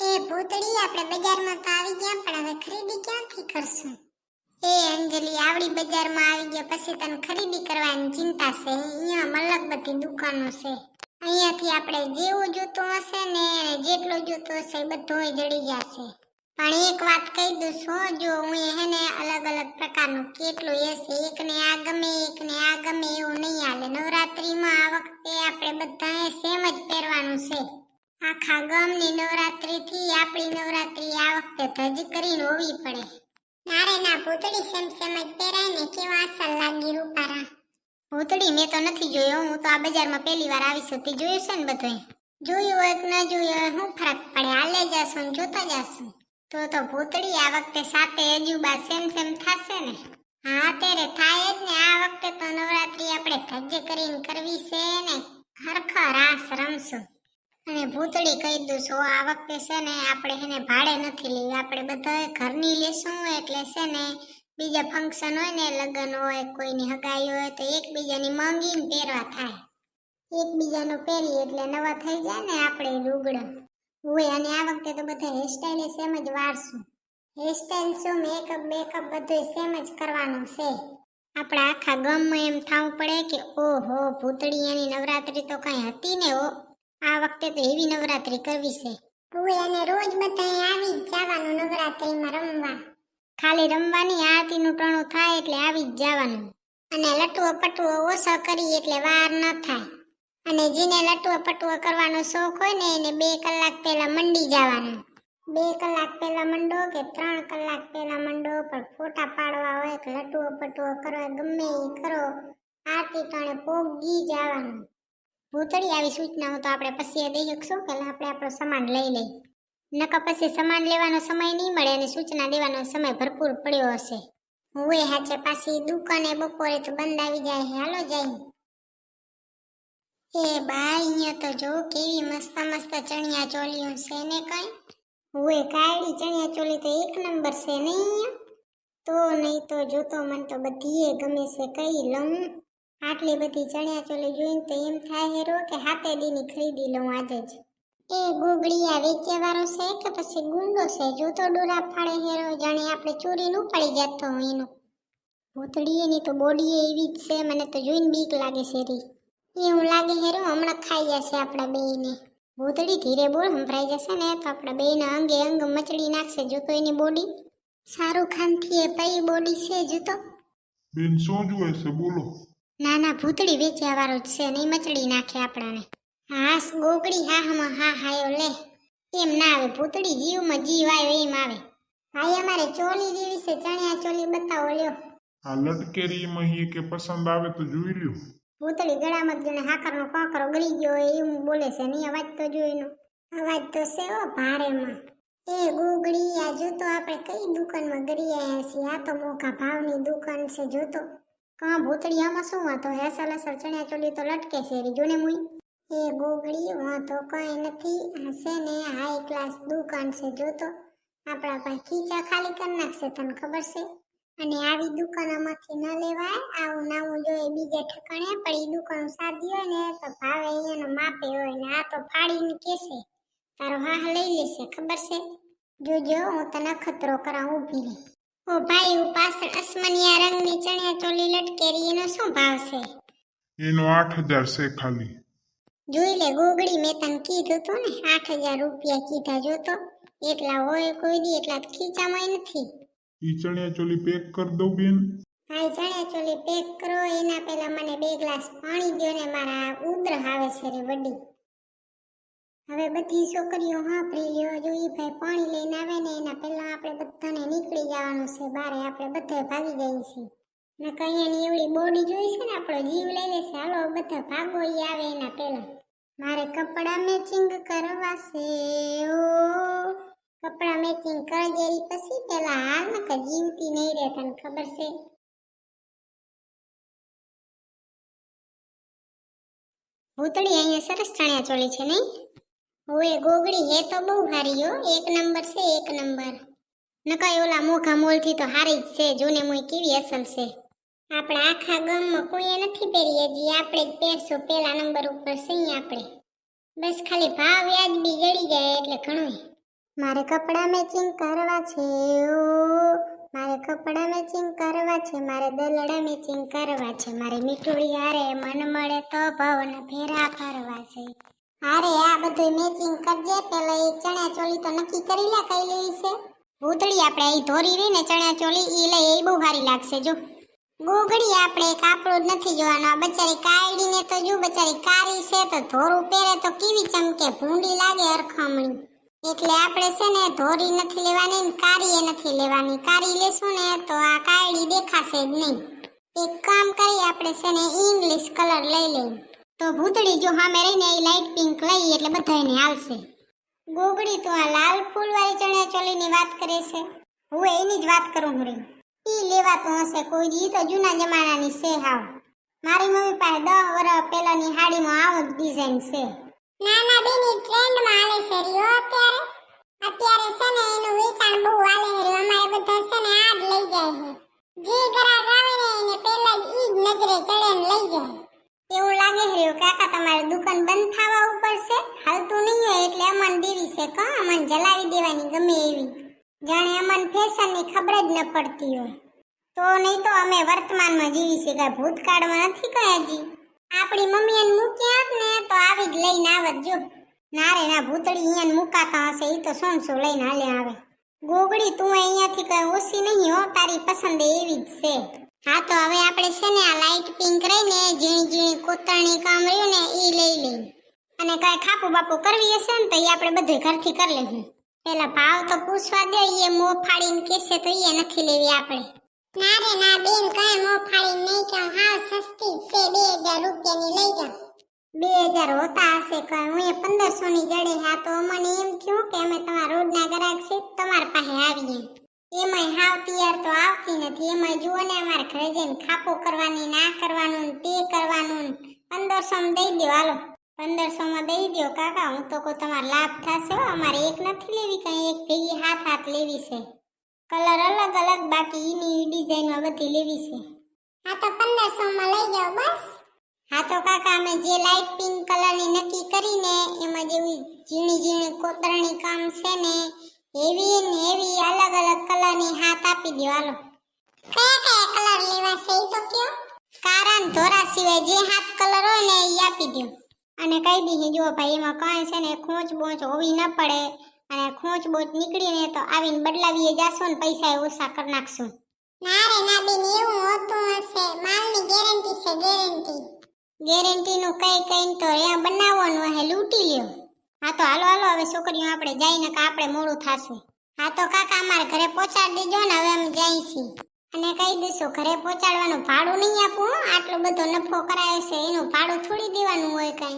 એ ભૂતડી આપણે બજારમાં તો આવી ગયા, પણ હવે ખરીદી ક્યાંથી કરશું? એ અંજલિ, આવડી બજારમાં આવી ગયા, પછી તને ખરીદી કરવાની ચિંતા છે. અહીંયા મલક બધી દુકાનો છે. અહીંયાથી આપણે જેવું જોતું હશે ને જેટલું જોતું હશે એ બધું જડી જશે પણ એક વાત કહી દઉં છું જો હું એને અલગ અલગ પ્રકારનું કેટલું હશે એકને આ ગમે, એકને આ ગમે એવું નહીં હાલે. નવરાત્રિમાં આ વખતે આપણે બધાએ સેમ જ પહેરવાનું છે. આખા ગામની નવરાત્રીથી આપણી નવરાત્રી આ વખતે ધજ કરીને હોવી પડે. નારે ના પૂતળી સેમ સેમ જ પહેરાય ને કેવા અસર લાગી રૂપારા. પૂતળી મેં તો નથી જોયો હું તો આ બજારમાં પહેલી વાર આવી છું તે જોયું છે ને બધું જોયું હોય કે ન જોયું હોય શું ફરક પડે હાલે જશું ને જોતા જશું. તો તો ભૂતળી આ વખતે સાથે અજુબા સેમ સેમ થશે ને? હા ત્યારે થાય જ ને આ વખતે તો નવરાત્રી આપણે ધજ કરીને કરવી છે ને? ખરખર રાસ રમશું. અને ભૂતળી કહી દઉં છું આ વખતે છે ને આપણે એને ભાડે નથી લેવી આપણે બધા ઘરની લેશું, એટલે છે ને બીજા ફંક્શન હોય ને, લગ્ન હોય, કોઈની હગાઈ હોય, તો એકબીજાની માંગીને પહેરવા થાય. એકબીજાનું પહેરીએ એટલે નવા થઈ જાય ને આપણે રૂગડા હોય અને આ વખતે તો બધા હેરસ્ટાઈલ સેમ જ વારશું. હેરસ્ટાઈલ શું? મેકઅપ બેકઅપ બધું સેમ જ કરવાનું છે. આપણે આખા ગમમાં એમ થવું પડે કે, ઓહો, ભૂતળી એની નવરાત્રી તો કઈ હતી ને, ઓ આ વખતે તો એવી નવરાત્રી કરવી છે. અને રોજ બધાય આવી જ જવાનું નવરાત્રીમાં રમવા. ખાલી રમવાની આરતીનું ટણું થાય એટલે આવી જ જવાનું. અને લટુઓ પટુઓ ઓછો કરી એટલે વાર ન થાય. અને જેને લટુઓ પટુઓ કરવાનો શોખ હોય ને એને બે કલાક પહેલા મંડી જવાનું. બે કલાક પહેલા મંડો કે ત્રણ કલાક પહેલા મંડો પણ ફોટા પાડવા હોય કે લટુઓ પટુઓ કરવા ગમે એ કરો આરતી તણે પોગી જવાનું. ભૂતળી આવી સૂચનાઓ તો આપણે પછી દઈ શકશું કે આપણે આપણો સામાન લઈ લઈ નકા પછી સામાન લેવાનો સમય નહીં મળે અને સૂચના દેવાનો સમય ભરપૂર પડ્યો હશે. હું હાચે પાછી દુકાને બપોરે તો બંધ આવી જાય હાલો જાય એ બા અહીંયા તો જો કેવી મસ્ત મસ્ત ચણિયા ચોલીઓ છે ને કઈ. હુએ કાળી ચણિયા ચોલી તો એક નંબર છે નહીં તો નહીં તો જોતો મને તો બધીએ ગમે છે કઈ લઉં. આટલી બધી ચણિયા ચોલી જોઈને તો એમ થાય હેરો કે હાથે દીની ખરીદી લઉં આજે જ. એ ગુગળિયા વેચે વાળો છે કે પછી ગુંડો છે? જોતો ડોરા ફાળે હેરો, જાણે આપણે ચોરી નું પડી જતો હોય એનો. ભૂતળી એની તો બોડી એવી જ છે, મને તો જોઈને બીક લાગે છે રી. એવું લાગે હેરો, હમણાં ખાઈ જશે આપણા બેયને. ભૂતળી ધીરે બોલ સંભળાઈ જશે ને તો આપણા બેયના અંગે અંગ મચડી નાખશે જોતો એની બોડી. શાહરૂખ ખાનથી એ પઈ બોડી છે જોતો બેન, શું જુએ છે? બોલો. ના ના ભૂતળી વેચ્યા વાળો જ છે નહીં મચડી નાખે આપણાને. હાસ ગોગડી હા હમ હા હાયો લે. એમ ના આવે ભૂતળી જીવમાં જીવ આવ્યો એમ આવે. ભાઈ અમારે ચોલી જેવી છે ચણિયા ચોલી બતાવો લ્યો. આ લટકેરી મહી કે પસંદ આવે તો જોઈ લ્યો. ભૂતળી ગળામાં જાણે હાકરનો કોકરો ગળી ગયો હોય એવું બોલે છે નહીં અવાજ તો જોઈનો. અવાજ તો છે ઓ ભારેમાં. એ ગોગડી આ જોતો આપણે કઈ દુકાનમાં ગરી આયા છીએ? આ તો મોકા ભાવની દુકાન છે જોતો કા ભૂતળી આમાં શું વાંધો? હેસલ હસલ ચણિયા ચોલી તો લટકે છે રી જોને મુઈ. એ ગુગડી વાંધો કઈ નથી. હશે ને હાઈ ક્લાસ દુકાન છે, જો તો. આપણા પાસે ખીચા ખાલી કરી નાખશે, તને ખબર છે? અને આવી દુકાનોમાંથી ન લેવાય. આવું નાવું જોઈએ બીજે ઠકાણે, પણ એ દુકાન સાદી હોય ને, તો ભાવે અહીંયાનો માપે હોય ને, આ તો ફાડીને કહેશે તારો હા લઈ લેશે, ખબર છે? જોજો, હું તને ખતરો કરાવું ઊભી રહી. ઓ ભાઈ હું અસમનિયા રંગની ચણિયા ચોલી લટકેરી એનો શું ભાવ છે? એનો આઠ હજાર છે ખાલી. જોઈ લે ગોગડી મેં તને કીધું તું ને આઠ હજાર રૂપિયા કીધા જોતો એટલા હોય કોઈ દી એટલા ખીચામાં નથી. ઈ ચણિયા ચોલી પેક કર દઉં બેન. ભાઈ ચણિયા ચોલી પેક કરો એના પહેલા મને બે ગ્લાસ પાણી દો ને મારા ઉધર આવે છે રે વડી. હવે બધી છોકરીઓ, હા લ્યો લેવા જોઈએ ભાઈ પાણી લઈને આવે ને એના પહેલા આપણે બધાને નીકળી જવાનું છે, બારે આપણે બધે ભાગી જઈએ છીએ. ને કઈયાની એવડી બોડી જોઈ છે ને આપણો, જીવ લઈ લેશે હાલો બધા ભાગો એ આવે એના પહેલા. મારે કપડાં મેચિંગ કરવા છે, ઓ. કપડાં મેચિંગ કરી કરજેરી પછી પેલા હાલ ને કે જીવતી નહીં રહે, તને ખબર છે. ભૂતળી અહીંયા સરસ ચણિયા ચોલી છે નહીં? ઓએ ગોગડી હે તો બહુ હારી હો. એક નંબર છે, એક નંબર. નકાય ઓલા મોઘા મોલથી તો હારી જ છે. જોને મોય કેવી અસલ છે. આપણે આખા ગામમાં કોઈએ નથી પહેરીએ જે આપણે જ પહેરશું. પહેલા નંબર ઉપર સહી આપણે. બસ ખાલી ભાવ વ્યાજબી જડી જાય એટલે ઘણું મારે કપડાં મેચિંગ કરવા છે મારે કપડાં મેચિંગ કરવા છે, મારે દલડા મેચિંગ કરવા છે. મારે મીઠુડી હારે મન મળે તો ભાવના ફેરા કરવા છે. અરે આ બધું મેચિંગ કરજે. પેલા એ ચણ્યા ચોલી તો નક્કી કરી લે કઈ લેવી છે. ભૂતળી આપણે અહીં ધોરી રહી ને ચણ્યા ચોલી એ લઈ એ બહુ સારી લાગશે, જો. ગોગડી આપણે કાપડું જ નથી જોવાનું. આ બચારી કાયડીને તો જો, બચારી કારી છે તો ધોરું પહેરે તો કેવી ચમકે ભૂંડી લાગે અરખામણી એટલે આપણે છે ને ધોરી નથી લેવાની ને કારી એ નથી લેવાની. કારી લેશું ને તો આ કાયડી દેખાશે જ નહીં. એક કામ કરી આપણે છે ને ઇંગ્લિશ કલર લઈ લઈએ. તો ભૂતળી, જો સામે રહીને એ લાઇટ પિંક લઈ, એટલે બધાને આવશે ગોગડી તો આ લાલ ફૂલવાળી ચણિયા ચોલીની વાત કરે છે. હું એની જ વાત કરું હું એ લેવાતું હશે કોઈ દી તો જૂના જમાનાની છે હાવ. મારી મમ્મી પાસે દસ વર્ષ પહેલાની સાડીમાં આવું ડિઝાઇન છે. ના ના બેની ટ્રેન્ડમાં હાલે છે રહ્યો અત્યારે? અત્યારે છે ને એનું વેચાણ બહુ હાલે છે અમારે બધા છે ને આ જ લઈ જાય છે. જે ગ્રાહક આવે ને એને પહેલા જ ઈ જ નજરે ચડે ને લઈ જાય. એવું લાગે રહ્યું કાકા, તમારી દુકાન બંધ થવા ઉપર છે? હાલતું નહીં હોય એટલે અમન દેવી છે કા અમન જલાવી દેવાની ગમે એવી. જાણે અમન ફેશનની ખબર જ ન પડતી હોય. તો નહીં તો અમે વર્તમાનમાં જીવી છે, કાંઈ ભૂતકાળમાં નથી કઈ હજી? આપણી મમ્મી એને મૂકી આપ ને, તો આવી જ લઈને આવત જો. ના ના ભૂતળી અહીંયા મુકાતા હશે એ તો શું લઈને હાલે આવે. ગોગડી તું અહીંયાથી કઈ ઓછી નહીં હો, તારી પસંદ એવી જ છે. હા તો હવે આપણે છે ને આ લાઈટ પિંક રહીને ઝીણી ઝીણી કોતરણી કામ રહ્યું ને એ લઈ લઈ અને કાંઈ ખાપું બાપુ કરવી હશે ને તો એ આપણે બધે ઘરથી કરી લેવું. પેલા ભાવ તો પૂછવા દે એ મો ફાડીને કેસે તો એ નથી લેવી આપણે. ના રે ના બેન કઈ મો ફાડીને નહીં કે હાવ સસ્તી છે બે હજાર રૂપિયાની લઈ જા બે હજાર હોતા હશે કઈ હું એ પંદરસો ની જડે. હા તો મને એમ થયું કે અમે તમારા રોડના ગ્રાહક છે તમારા પાસે આવીએ. એમાંય હાવ તૈયાર તો આવતી નથી. એમાંય જુઓ ને અમારે ઘરે જઈને ખાપો કરવાની ના કરવાનું ને તે કરવાનું પંદરસો માં દઈ દો હાલો પંદરસો માં દઈ દો કાકા. હું તો કોઈ તમારો લાભ થશે અમારે એક નથી લેવી કઈ એક ભેગી હાથ હાથ લેવી છે. કલર અલગ અલગ બાકી એની ડિઝાઇનમાં બધી લેવી છે. હા તો પંદરસો માં લઈ જાઓ બસ. હા તો કાકા અમે જે લાઇટ પિંક કલરની નક્કી કરીને એમાં જેવી ઝીણી ઝીણી કોતરણી કામ છે ને એવી ને એવી અલગ અલગ કલરની હાથ આપી દો હાલો કયા કયા કલર લેવા છે એ તો કયો? કારણ ધોરા સિવાય જે હાથ કલર હોય ને એ આપી દો. અને કહી દીધી જુઓ ભાઈ એમાં કાંઈ છે ને ખોંચ બોંચ હોવી ન પડે. અને ખોંચ બોંચ નીકળીને તો આવીને બદલાવીએ જાશો ને પૈસા એ ઓછા કરી નાખશું. ના રે ના બેન એવું હોતું હશે. માલની ગેરંટી છે ગેરંટી. ગેરંટીનું કઈ કઈ તો અહીંયા બનાવવાનું હે લૂંટી લ્યો. હા તો હાલો. હવે છોકરીઓ આપણે જઈને કે આપણે મોડું થશે. હા તો કાકા અમારે ઘરે પહોંચાડી દેજો ને હવે અમે જઈ છીએ. અને કહી દઈશું, ઘરે પહોંચાડવાનું ભાડું નહીં આપવું આટલો બધો નફો કરાયો છે, એનું ભાડું છોડી દેવાનું હોય કઈ.